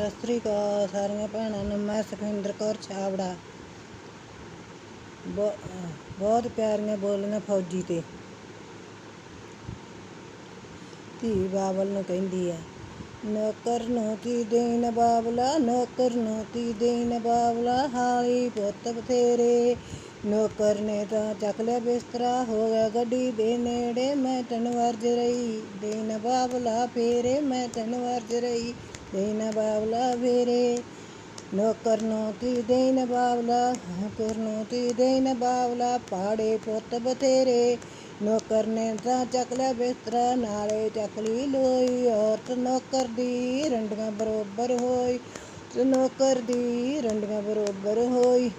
ਸਤਿ ਸ੍ਰੀ ਅਕਾਲ ਸਾਰੀਆਂ ਭੈਣਾਂ ਨੂੰ, ਮੈਂ ਸੁਖਿੰਦਰ ਕੌਰ ਛਾਵੜਾ ਬਹੁ- ਬਹੁਤ ਪਿਆਰੀਆਂ ਬੋਲੀਆਂ ਫੌਜੀ ਤੇ। ਧੀ ਬਾਬਲ ਨੂੰ ਕਹਿੰਦੀ ਹੈ ਨੌਕਰ ਨੂੰ ਤੀ ਦੇਣ ਬਾਬਲਾ, ਨੌਕਰ ਨੂੰ ਕੀ ਦੇਣ ਬਾਬਲਾ, ਹਾਲੀ ਪੁੱਤ ਬਥੇਰੇ। ਨੌਕਰ ਨੇ ਤਾਂ ਚੱਕ ਲਿਆ ਬਿਸਤਰਾ, ਹੋ ਗਿਆ ਗੱਡੀ ਦੇ ਨੇੜੇ। ਮੈਂ ਤੈਨੂੰ ਵਰਜ ਰਹੀ, ਦੇਣ ਬਾਬਲਾ ਫੇਰੇ, ਮੈਂ ਤੈਨੂੰ ਵਰਜ ਰਹੀ। ਦੇਣ ਬਾਬਲਾ ਫੇਰੇ ਨੌਕਰ ਨੂੰ ਕੀ ਦੇਣ ਬਾਬਲਾ ਨੌਕਰ ਨੂੰ ਕੀ ਦੇਣ ਬਾਬਲਾ ਪਾੜੇ ਪੁੱਤ ਬਥੇਰੇ। ਨੌਕਰ ਨੇ ਤਾਂ ਚੱਕ ਲਿਆ ਬਿਸਤਰਾ, ਨਾਲੇ ਚੱਕ ਲਈ ਲੋਈ। ਔਰਤ ਨੌਕਰ ਦੀ ਰੰਡੀਆਂ ਬਰੋਬਰ ਹੋਈ, ਤੇ ਨੌਕਰ ਦੀ ਰੰਡੀਆਂ ਬਰੋਬਰ ਹੋਈ।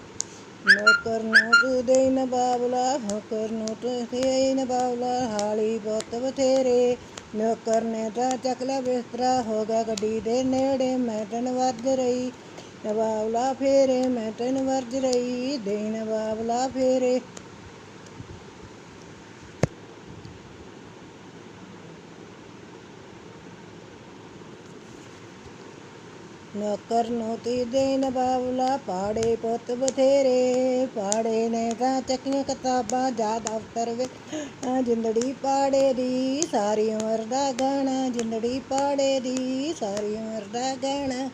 ਨੌਕਰ ਨੂੰ ਤੂੰ ਦੇਣ ਬਾਬਲਾ ਨੌਕਰ ਨੂੰ ਤੂੰ ਦੇਣ ਬਾਬਲਾ ਹਾਲੀ ਪੁੱਤ ਬਥੇਰੇ। ਨੌਕਰ ਨੇ ਤਾਂ ਚੱਕ ਬਿਸਤਰਾ ਹੋ ਗਿਆ ਗੱਡੀ ਦੇ ਨੇੜੇ, ਮੈਂ ਤੈਨੂੰ ਵਰਜ ਰਹੀ ਬਾਬਲਾ ਫੇਰੇ, ਮੈਂ ਤੈਨੂੰ ਵਰਜ ਰਹੀ ਦੇ ਨਵਾਬਲਾ ਫੇਰੇ। ਨੌਕਰ ਨੂੰ ਤੀ ਦੇਣ ਬਾਬਲਾ ਪਾੜੇ ਪੁੱਤ ਬਥੇਰੇ, ਪਾੜੇ ਨੇ ਤਾਂ ਚੱਕੀਆਂ ਕਿਤਾਬਾਂ, ਜਾ ਦਫ਼ਤਰ ਵਿੱਚ ਆ ਜਿੰਦੜੀ ਪਾੜੇ ਦੀ, ਸਾਰੀ ਉਮਰ ਦਾ ਗਾਣਾ ਜਿੰਦੜੀ ਪਾੜੇ ਦੀ, ਸਾਰੀ ਉਮਰ ਦਾ ਗਾਣਾ